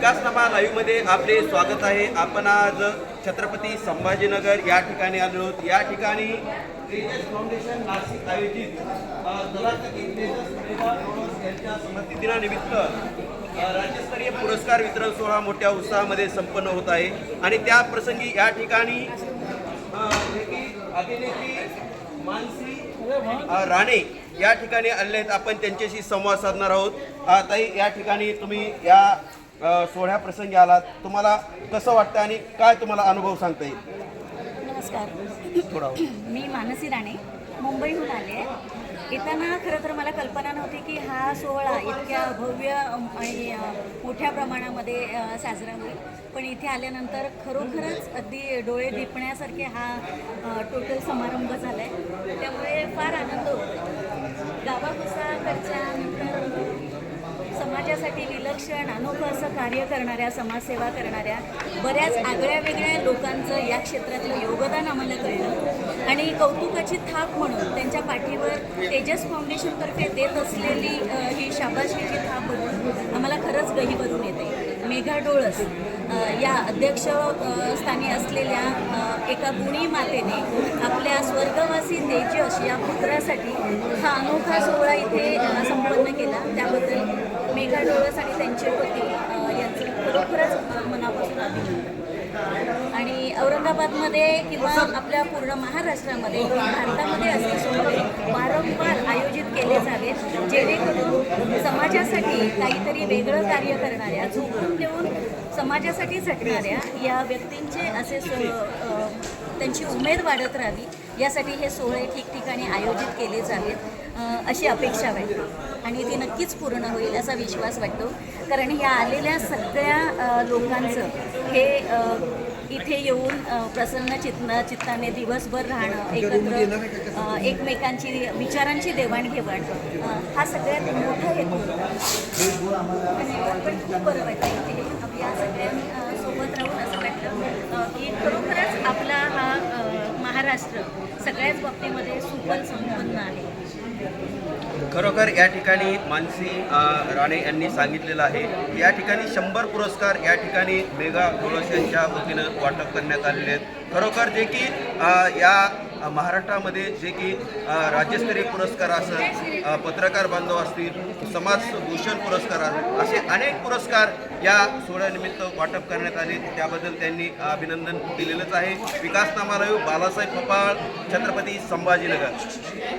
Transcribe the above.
विकासनामा लाईव्हमध्ये आपले स्वागत आहे. आपण आज छत्रपती संभाजीनगर या ठिकाणी आलो आहोत. या ठिकाणी तेजस फाउंडेशन नाशिक आयोजित तेजस यांच्या दिनानिमित्त राज्यस्तरीय पुरस्कार वितरण सोहळा मोठ्या उत्साहामध्ये संपन्न होत आहे. आणि त्या प्रसंगी या ठिकाणी अभिनेत्री मानसी राणे या ठिकाणी आले आहेत. आपण त्यांच्याशी संवाद साधणार आहोत. ताई या ठिकाणी तुम्ही या सोहळ्या प्रसंगी आलात. तुम्हाला कसं वाटतं आणि काय तुम्हाला अनुभव सांगता येईल? नमस्कार. थोडा मी मानसी राणे मुंबईहून आले आहे. येताना खरं तर मला कल्पना नव्हती की हा सोहळा इतक्या भव्य आणि मोठ्या प्रमाणामध्ये साजरा होईल. पण इथे आल्यानंतर खरोखरच अगदी डोळे दिपण्यासारखे हा टोटल समारंभ झाला आहे त्यामुळे फार आनंद होतो गावाकुसाकडच्या समाजासाठी विलक्षण अनोखं असं कार्य करणाऱ्या समाजसेवा करणाऱ्या बऱ्याच आगळ्या वेगळ्या लोकांचं या क्षेत्रातलं योगदान आम्हाला कळलं. आणि कौतुकाची थाप म्हणून त्यांच्या पाठीवर तेजस फाउंडेशनतर्फे देत असलेली ही शाबासकीची थाप बघून आम्हाला खरंच गही भरून येते. मेघा डोळस या अध्यक्ष स्थानी असलेल्या एका गुणी मातेने आपल्या स्वर्गवासी तेजस या पुत्रासाठी हा अनोखा सोहळा इथे संपन्न केला. त्याबद्दल मेघा डोळस आणि त्यांचे पती यांचं खरोखरच मनापासून अभिनंदन. आणि औरंगाबादमध्ये किंवा आपल्या पूर्ण महाराष्ट्रामध्ये भारतामध्ये असे सोहळे वारंवार आयोजित केले जावेत जेणेकरून समाजासाठी काहीतरी वेगळं कार्य करणाऱ्या झोकून देऊन समाजासाठी झटणाऱ्या या व्यक्तींचे असे त्यांची उमेद वाढत राहावी. यासाठी हे सोहळे ठिकठिकाणी आयोजित केले जावेत अशी अपेक्षा वाटते आणि ती नक्कीच पूर्ण होईल असा विश्वास वाटतो. कारण ह्या आलेल्या सगळ्या लोकांचं हे इथे येऊन प्रसन्न चित्त चित्ताने दिवसभर राहणं एकत्र एकमेकांची विचारांची देवाणघेवाण हा सगळ्यात मोठा हेतू पण खूप बरं वाटतं इथे या सगळ्यांनी सोबत राहून असं वाटलं की खरोखरच आपला हा महाराष्ट्र सगळ्याच बाबतीमध्ये सुपर संपन्न आहे. खरोखर या ठिकाणी मानसी राणे यांनी सांगितलेलं आहे या ठिकाणी शंभर पुरस्कार या ठिकाणी मेगा डोळस यांच्या वतीनं वाटप करण्यात आलेले आहेत. खरोखर जे की या महाराष्ट्रामध्ये जे की राज्यस्तरीय पुरस्कार असेल पत्रकार बांधव असतील समाजभूषण पुरस्कार असे अनेक पुरस्कार या सोहळ्यानिमित्त वाटप करण्यात आले. त्याबद्दल त्यांनी अभिनंदन दिलेलंच आहे. विकास नामालय बालासाहेब पपाळ छत्रपती संभाजीनगर.